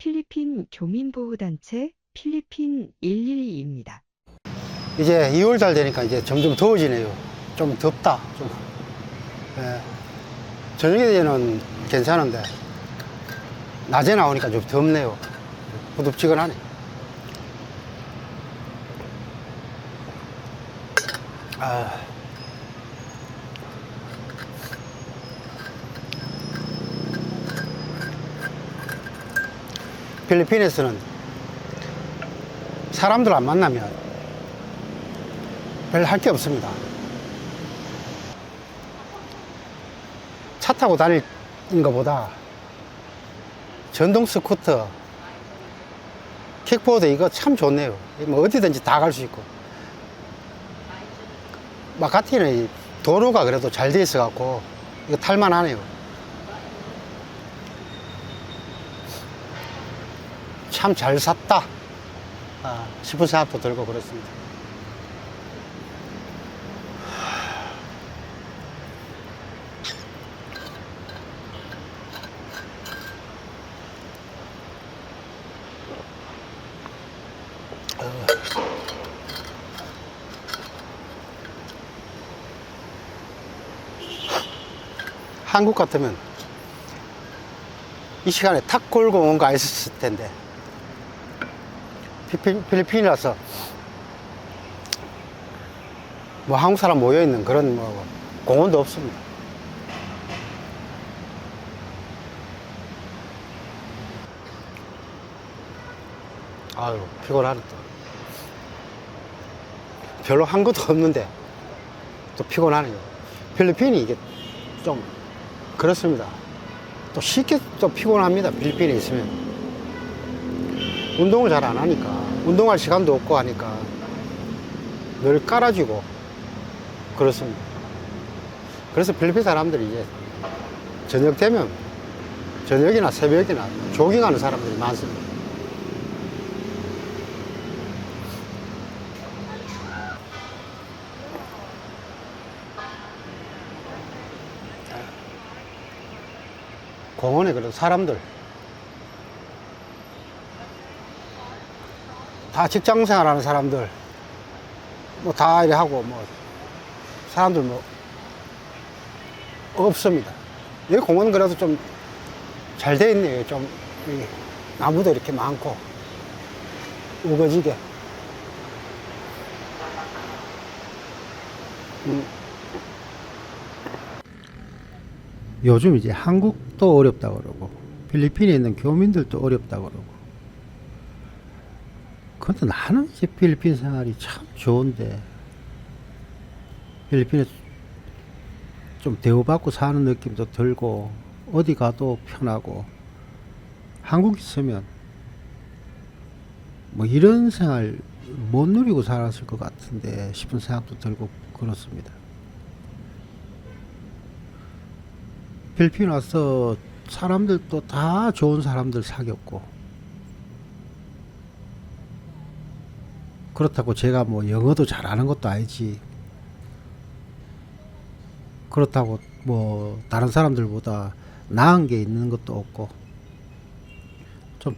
필리핀 교민보호단체 필리핀 112입니다. 이제 2월 달 되니까 이제 점점 더워지네요. 좀 덥다. 좀. 예. 저녁에는 괜찮은데 낮에 나오니까 좀 덥네요. 후덥지근하네. 아. 필리핀에서는 사람들 안 만나면 별 할 게 없습니다. 차 타고 다니는 것보다 전동 스쿠터, 킥보드 이거 참 좋네요. 뭐 어디든지 다 갈 수 있고. 마카티는 이 도로가 그래도 잘 돼 있어갖고 이거 탈만하네요. 참 잘 샀다. 아, 싶은 생각도 들고 그렇습니다. 한국 같으면 이 시간에 탁 골고 뭔가 있었을 텐데 필리- 필리핀이라서 뭐 한국 사람 모여 있는 그런 뭐 공원도 없습니다. 아유 피곤하네 또. 별로 한 것도 없는데 또 피곤하네요. 필리핀이 이게 좀 그렇습니다. 또 쉽게 또 피곤합니다. 필리핀에 있으면. 운동을 잘 안 하니까. 운동할 시간도 없고 하니까 늘 깔아주고 그렇습니다. 그래서 필리핀 사람들이 이제 저녁 되면 저녁이나 새벽이나 조깅하는 사람들이 많습니다. 공원에 그래도 사람들 다 직장 생활하는 사람들 뭐 다 이래 하고 뭐 사람들 뭐 없습니다. 여기 공원 그래도 좀 잘 돼 있네요. 좀이 나무도 이렇게 많고 우거지게. 음. 요즘 이제 한국도 어렵다고 그러고 필리핀에 있는 교민들도 어렵다고 그러고 근데 나는 이제 필리핀 생활이 참 좋은데 필리핀에 좀 대우받고 사는 느낌도 들고 어디 가도 편하고 한국 있으면 뭐 이런 생활 못 누리고 살았을 것 같은데 싶은 생각도 들고 그렇습니다. 필리핀 와서 사람들도 다 좋은 사람들 사귀었고 그렇다고 제가 뭐 영어도 잘하는 것도 아니지. 그렇다고 뭐 다른 사람들보다 나은 게 있는 것도 없고 좀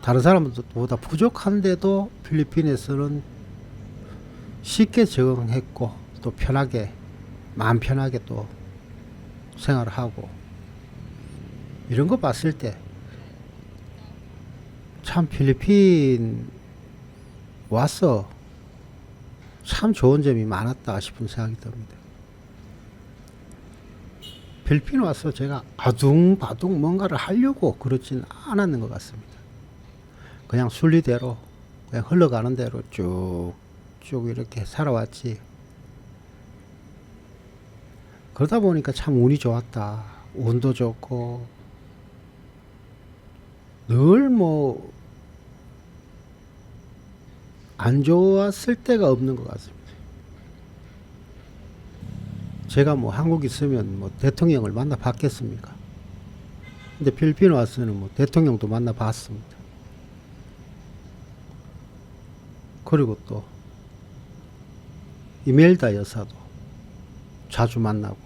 다른 사람들보다 부족한데도 필리핀에서는 쉽게 적응했고 또 편하게 마음 편하게 또 생활을 하고 이런 거 봤을 때 참 필리핀 와서 참 좋은 점이 많았다 싶은 생각이 듭니다. 필리핀 와서 제가 아둥바둥 뭔가를 하려고 그러지는 않았는 것 같습니다. 그냥 순리대로 그냥 흘러가는 대로 쭉 쭉 이렇게 살아왔지. 그러다 보니까 참 운이 좋았다. 운도 좋고 늘 뭐 안 좋았을 때가 없는 것 같습니다. 제가 뭐 한국 있으면 뭐 대통령을 만나 봤겠습니까? 근데 필리핀 와서는 뭐 대통령도 만나 봤습니다. 그리고 또 이멜다 여사도 자주 만나고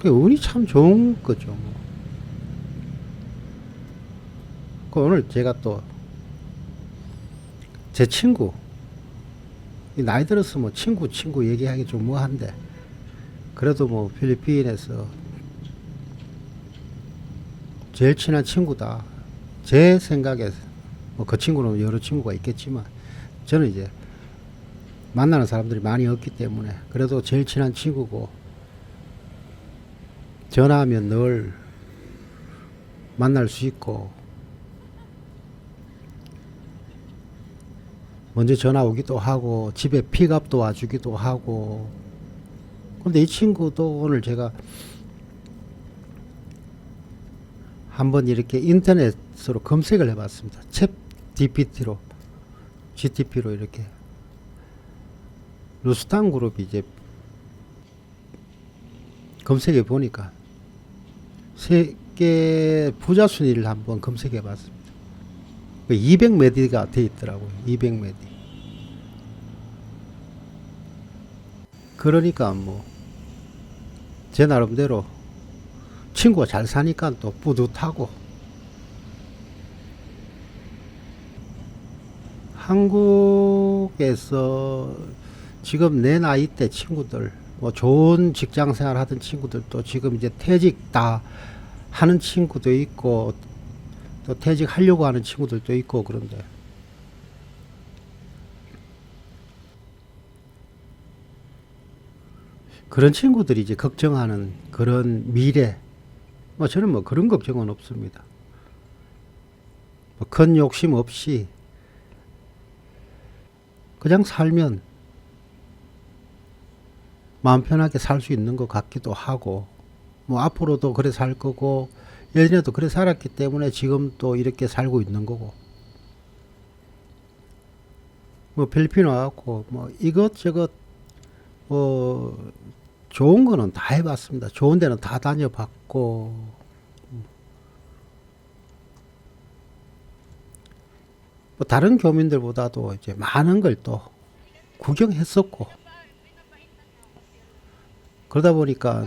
그 운이 참 좋은 거죠. 뭐. 그 오늘 제가 또 제 친구. 이 나이 들어서 뭐 친구 친구 얘기하기 좀 뭐한데. 그래도 뭐 필리핀에서 제일 친한 친구다. 제 생각에 뭐 그 친구는 여러 친구가 있겠지만 저는 이제 만나는 사람들이 많이 없기 때문에 그래도 제일 친한 친구고 전화하면 늘 만날 수 있고 먼저 전화 오기도 하고 집에 픽업도 와주기도 하고 근데 이 친구도 오늘 제가 한번 이렇게 인터넷으로 검색을 해봤습니다. 챗 DPT로 GTP로 이렇게 루스탄 그룹이 이제 검색해 보니까 세계 부자 순위를 한번 검색해 봤습니다. 200 메디가 돼 있더라고요. 200 메디. 그러니까 뭐 제 나름대로 친구가 잘 사니까 또 뿌듯하고. 한국에서 지금 내 나이 때 친구들 뭐 좋은 직장 생활 하던 친구들도 지금 이제 퇴직 다 하는 친구도 있고 또 퇴직하려고 하는 친구들도 있고 그런데 그런 친구들이 이제 걱정하는 그런 미래 뭐 저는 뭐 그런 걱정은 없습니다. 뭐 큰 욕심 없이 그냥 살면 마음 편하게 살 수 있는 것 같기도 하고 뭐 앞으로도 그래 살 거고 예전에도 그래 살았기 때문에 지금 또 이렇게 살고 있는 거고 뭐 필리핀 와갖고 뭐 이것저것 뭐 좋은 거는 다 해봤습니다. 좋은 데는 다 다녀봤고. 뭐 다른 교민들보다도 이제 많은 걸 또 구경했었고. 그러다 보니까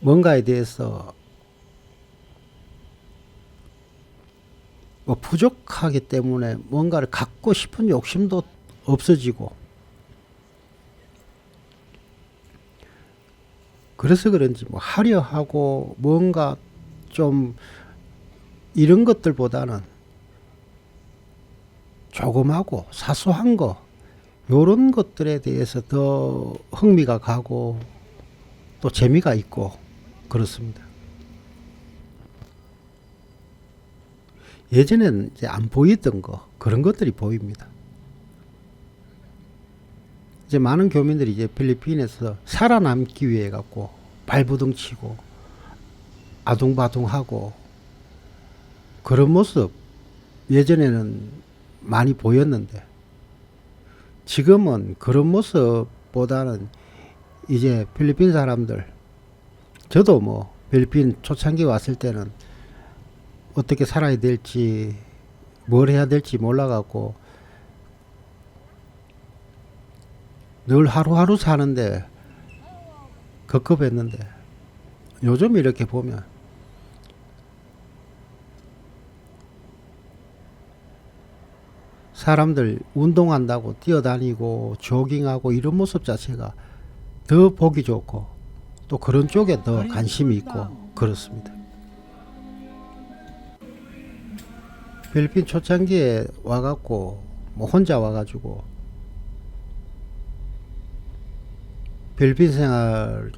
뭔가에 대해서 뭐 부족하기 때문에 뭔가를 갖고 싶은 욕심도 없어지고 그래서 그런지 뭐 하려 하고 뭔가 좀 이런 것들보다는 조그마고 사소한 거 요런 것들에 대해서 더 흥미가 가고 또 재미가 있고 그렇습니다. 예전에는 이제 안 보이던 거 그런 것들이 보입니다. 이제 많은 교민들이 이제 필리핀에서 살아남기 위해 갖고 발부둥 치고 아둥바둥하고 그런 모습 예전에는 많이 보였는데 지금은 그런 모습보다는 이제 필리핀 사람들 저도 뭐 필리핀 초창기 왔을 때는 어떻게 살아야 될지 뭘 해야 될지 몰라갖고 늘 하루하루 사는데 급급했는데 요즘 이렇게 보면 사람들 운동한다고 뛰어다니고 조깅하고 이런 모습 자체가 더 보기 좋고 또 그런 쪽에 더 관심이 있고 그렇습니다. 필리핀 초창기에 와갖고 뭐 혼자 와가지고 필리핀 생활.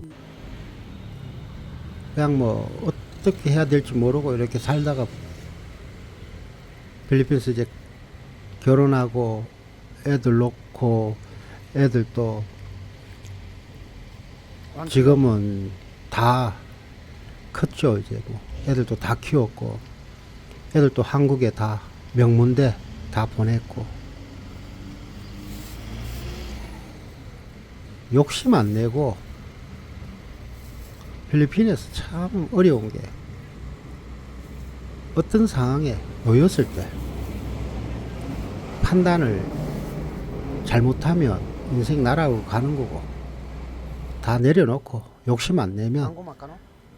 그냥 뭐 어떻게 해야 될지 모르고 이렇게 살다가 필리핀에서 이제 결혼하고 애들 놓고 애들 또 지금은 다 컸죠 이제 뭐. 애들도 다 키웠고 애들도 한국에 다 명문대 다 보냈고 욕심 안 내고 필리핀에서 참 어려운 게 어떤 상황에 놓였을 때 판단을 잘못하면 인생 날아가고 가는 거고 다 내려놓고 욕심 안 내면?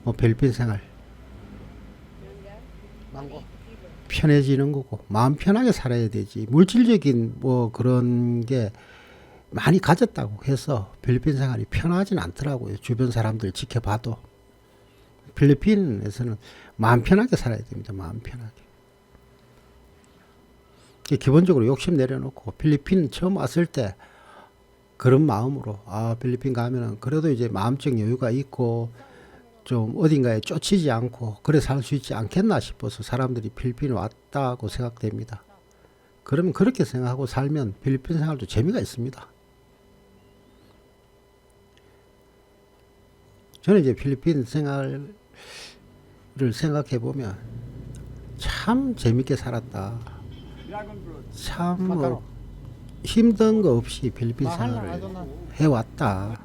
뭐 필리핀 생활. 편해지는 거고 마음 편하게 살아야 되지 물질적인 뭐 그런 게 많이 가졌다고 해서 필리핀 생활이 편하진 않더라고요 주변 사람들 지켜봐도 필리핀에서는 마음 편하게 살아야 됩니다 마음 편하게 기본적으로 욕심 내려놓고 필리핀 처음 왔을 때 그런 마음으로 아 필리핀 가면은 그래도 이제 마음적 여유가 있고 좀 어딘가에 쫓이지 않고 그래 살 수 있지 않겠나 싶어서 사람들이 필리핀 왔다고 생각됩니다. 그러면 그렇게 생각하고 살면 필리핀 생활도 재미가 있습니다. 저는 이제 필리핀 생활을 생각해 보면 참 재밌게 살았다. 참 뭐 힘든 거 없이 필리핀 생활을 해왔다.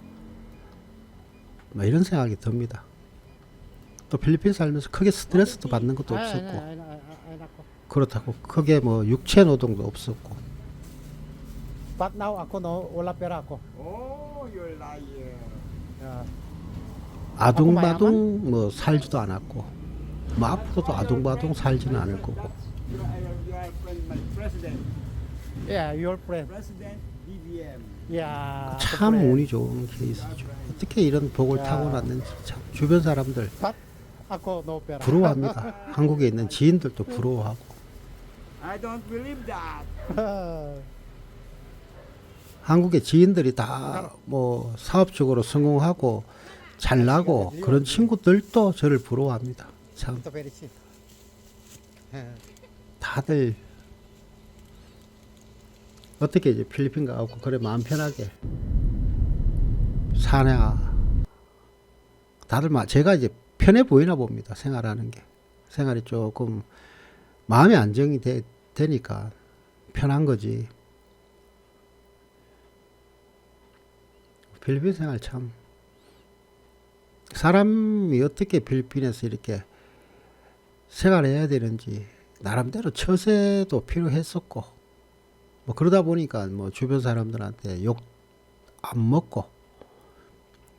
뭐 이런 생각이 듭니다. 또 필리핀 살면서 크게 스트레스도 받는 것도 없었고 그렇다고 크게 뭐 육체 노동도 없었고 But now ako no wala pera ako. Oh, you're liar. Yeah. 아둥바둥 뭐 살지도 않았고 뭐 앞으로도 아둥바둥 살지는 않을 거고. Yeah, your friend. Yeah. 참. 운이 좋은 케이스죠. 어떻게 이런 복을 야. 타고났는지 참 주변 사람들. 부러워합니다. 한국에 있는 지인들도 부러워하고 I don't believe that. 한국의 지인들이 다 뭐 사업적으로 성공하고 잘 나고 그런 친구들도 저를 부러워합니다. 참. 다들 어떻게 이제 필리핀 가고 그래 마음 편하게 사냐 다들 마 제가 이제 편해 보이나 봅니다 생활하는 게 생활이 조금 마음의 안정이 되, 되니까 편한 거지 필리핀 생활 참 사람이 어떻게 필리핀에서 이렇게 생활해야 되는지 나름대로 처세도 필요했었고 뭐 그러다 보니까 뭐 주변 사람들한테 욕 안 먹고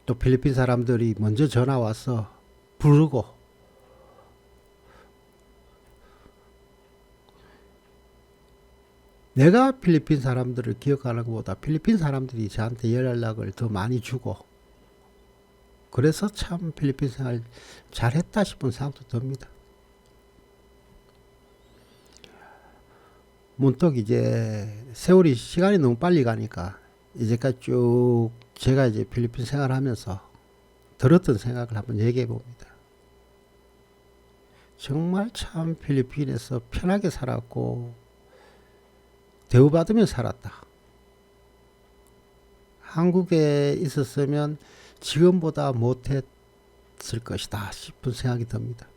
또 필리핀 사람들이 먼저 전화 와서 부르고 내가 필리핀 사람들을 기억하는 것보다 필리핀 사람들이 저한테 연락을 더 많이 주고 그래서 참 필리핀 생활 잘했다 싶은 생각도 듭니다. 문득 이제 세월이 시간이 너무 빨리 가니까 이제까지 쭉 제가 이제 필리핀 생활하면서 들었던 생각을 한번 얘기해 봅니다. 정말 참 필리핀에서 편하게 살았고 대우받으며 살았다. 한국에 있었으면 지금보다 못했을 것이다 싶은 생각이 듭니다.